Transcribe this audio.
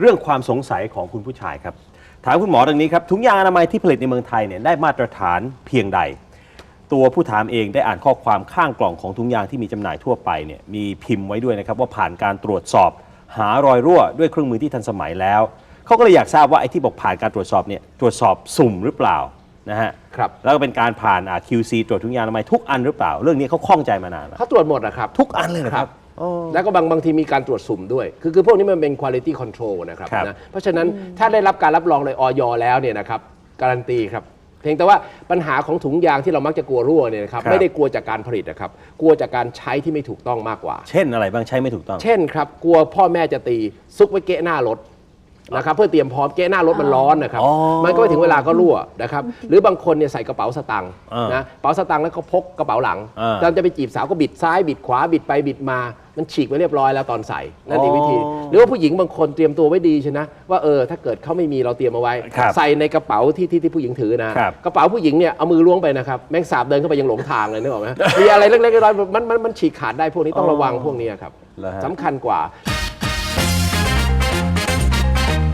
เรื่องความสงสัยของคุณผู้ชายครับ ถามคุณหมอดังนี้ครับถุงยางอนามัยที่ผลิตในเมืองไทยเนี่ยได้มาตรฐานเพียงใด ตัวผู้ถามเองได้อ่านข้อความข้างกล่องของถุงยางที่มีจำหน่ายทั่วไปเนี่ยมีพิมพ์ไว้ด้วยนะครับว่าผ่านการตรวจสอบ หารอยรั่วด้วยเครื่องมือที่ทันสมัยแล้วเขาก็เลยอยากทราบว่าไอ้ที่บอกผ่านการตรวจสอบเนี่ยตรวจสอบสุ่มหรือเปล่านะฮะครับแล้วก็เป็นการผ่านอ่า QC ตรวจถุงยางอนามัยทุกอันหรือเปล่า เรื่องนี้เขาข้องใจมานานแล้วเขาตรวจหมดนะครับ ทุกอันเลยเหรอครับ แล้วก็บางบางทีมีการตรวจสุ่มด้วย คือคือพวกนี้มันเป็น quality control นะครับครับนะเพราะฉะนั้นถ้าได้รับการรับรองโดยออยแล้วเนี่ยนะครับการันตีครับเพียงแต่ว่าปัญหาของถุงยางที่เรามักจะกลัวรั่วเนี่ยนะครับครับไม่ได้กลัวจากการผลิตนะครับกลัวจากการใช้ที่ไม่ถูกต้องมากกว่า เช่นอะไรบ้างใช้ไม่ถูกต้อง เช่นครับกลัวพ่อแม่จะตีซุกไว้เกะหน้ารถนะครับเพื่อเตรียมพร้อมเกะหน้ารถมันร้อนนะครับอ๋อมันก็ไปถึงเวลาก็รั่วนะครับหรือบางคนเนี่ยใส่กระเป๋าสตางค์อ่านนะกระเป๋าสตางค์แล้วก็พกกระเป๋าหลังอ่าตอนจะไปจีบสาวก็บิดซ้ายบิดขวาบิดไปบิดมา มันฉีกไปเรียบร้อยแล้วตอนใส่นั่นอีกวิธีอ๋อหรือว่าผู้หญิงบางคนเตรียมตัวไว้ดีใช่นะ ว่าเออถ้าเกิดเขาไม่มีเราเตรียมเอาไว้ ครับใส่ในกระเป๋าที่ที่ที่ผู้หญิงถือนะ ครับ กระเป๋าผู้หญิงเนี่ยเอามือล้วงไปนะครับแมงสาบเดินเข้าไปยังหลงทางเลยนึกออกไหมมีอะไรเล็กๆน้อยๆมันมันมันฉีกขาดได้พวกนี้ต้องระวังพวกนี้ครับเหรอฮะ สำคัญกว่า